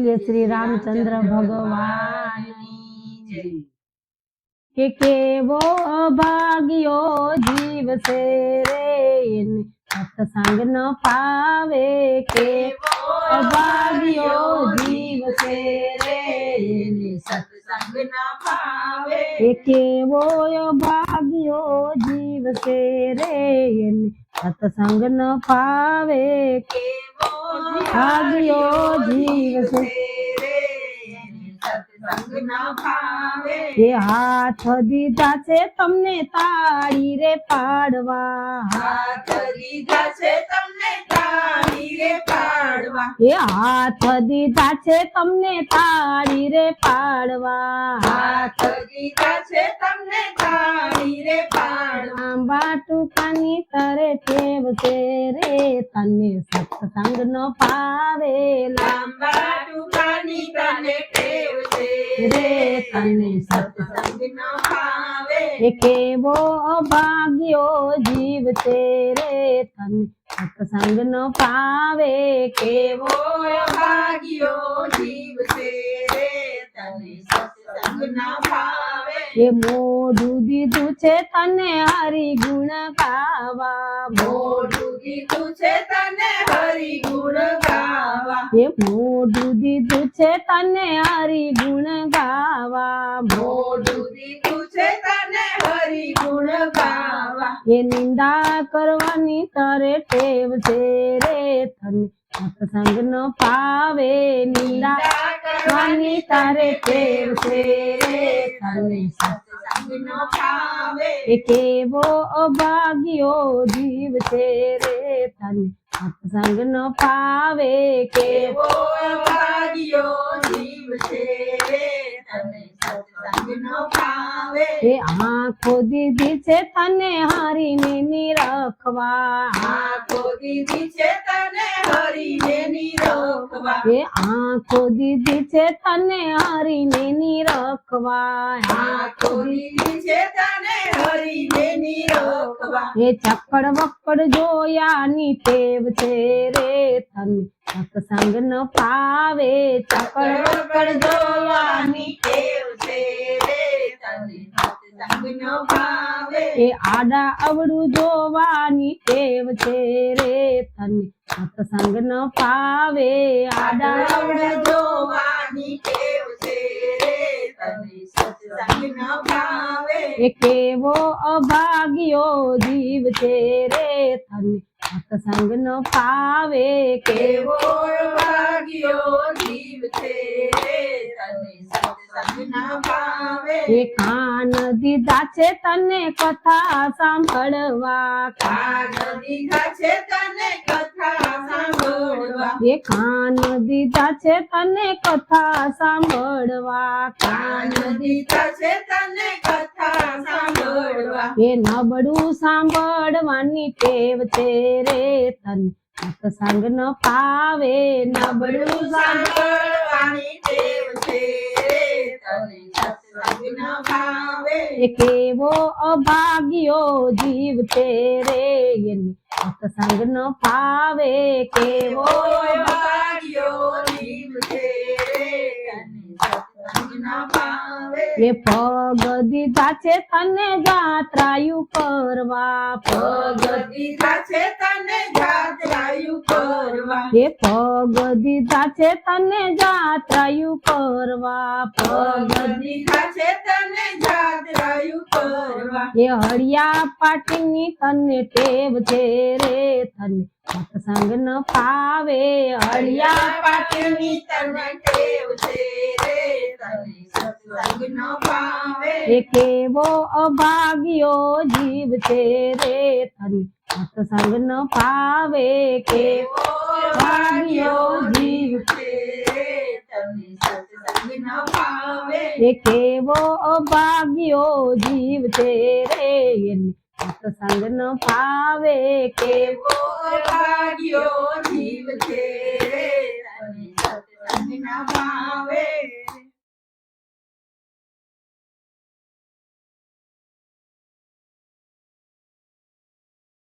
બોલીએ શ્રી રામચંદ્ર ભગવાન. કે કેવો ભાગ્યો જીવ છે રે સત્સંગ ન પાવે કેવો ભાગ્યો જીવ છે રે સત્સંગ ન પાવે કેવો ભાગ્યો જીવ છે રે સત્સંગ ન પાવે કેવો ભાગ્યો જીવ છે હાથ દીધા છે તમને તાળી રે પાડવા હાથ દીધા છે તમને તાળી રે પાડવા. એ હાથ દીધા છે તમને તાળી રે પાડવા. હાથ દીધા છે તમને તાળી રે પાડવા. આંબા ટૂંકાની તરે ટેવ છે રે. તને સત્સંગ નો પાવે લાંબા ટૂંકાની તને ટેવ છે રે. તને સત્સંગ નો પાવે કેવો અભાગ્યો જીવ છે રે. તને સત્સંગ નો પાવે કેવો કેવો ભાગ્યો જીવ છે રે. તને સત્સંગ ના ભાવે એ મોઢું દીધું છે તને હરી ગુણ ગાવા. મોઢું દીધું છે તને હરી ગુણ ગાવા. એ મોઢું દીધું છે તને હરી ગુણ ગાવા. મોઢું દીધું છે તને હરી ગુણ ગાવા. એ નિંદા કરવાની તારે ટેવ છે રે. તને સત્સંગ ન પાવે નિંદા કરવાની તારે ટેવ છે એ કેવો અભાગ્યો જીવ છે રે તને. સત્સંગ ન પાવે કેવો કેવો ભાગ્યો જીવ છે રે તને. ન એ આંખો દીધી છે તને હારીને નિરખવા. આખો દીધી છે તને હરીને નિરોકવા એ આખો દીદી છે તને હારીને નિરખવા. આખો દીદી છે તને હરીને નિરોકવા એ ચક્કડ વક્કડ જોયાની ટેવ છે રે તને. સત્સંગ ન પાવે ચક્કડ વક્કડ જોવાની ટેવ એ આડા અવળું જોવાની ટેવ છે રે તને. સત્સંગ ન પાવે આડા આડાવડ જોવાની ટેવ છે રે તને. સત્સંગ ન ભાવે એ કેવો અભાગ્યો જીવ છે રે તને. સત્સંગ ન પાવે કેવો અભાગ્યો જીવ છે રે તને. એ કાન દીધા છે તને કથા સાંભળવા. કાન દીધા છે તને કથા સાંભળવા. એ કાન દીધા છે તને કથા સાંભળવા. કાન દીધા છે તને કથા સાંભળવા. એ નબળું સાંભળવાની ટેવ છે રે તને. સત્સંગ ન પાવે નબળું નબળું સાંભળવાની ટેવ છે રે તને સત્સંગ ના ભાવે એ કેવો અભાગ્યો જીવ તે રે એને સત્સંગ ન પાવે કેવો અભાગ્યો જીવ છે રે સત્સંગ ના એ પગ દીધા છે તને જાત્રાયુ કરવા પગ દીધા છે તને જાત્રાયુ કરવા એ પગ દીધા છે તને જાત્રાયુ કરવા પગ દીધા છે તને જાત્રાયુ કરવા એ હળિયા પાટીની તને ટેવ છે રે તને. સત્સંગ ન પાવે હળિયા પાટીની તને ટેવ છે રે તને. એ કેવો અભાગ્યો જીવ છે રે તને? સત્સંગ ન પાવે કેવો અભાગ્યો ભાગ્યો જીવ છે એ કેવો અભાગ્યો જીવ છે રે એને? સત્સંગ ન પાવે કેવો અભાગ્યો જીવ છે રે તને? સત્સંગ ન ભાવે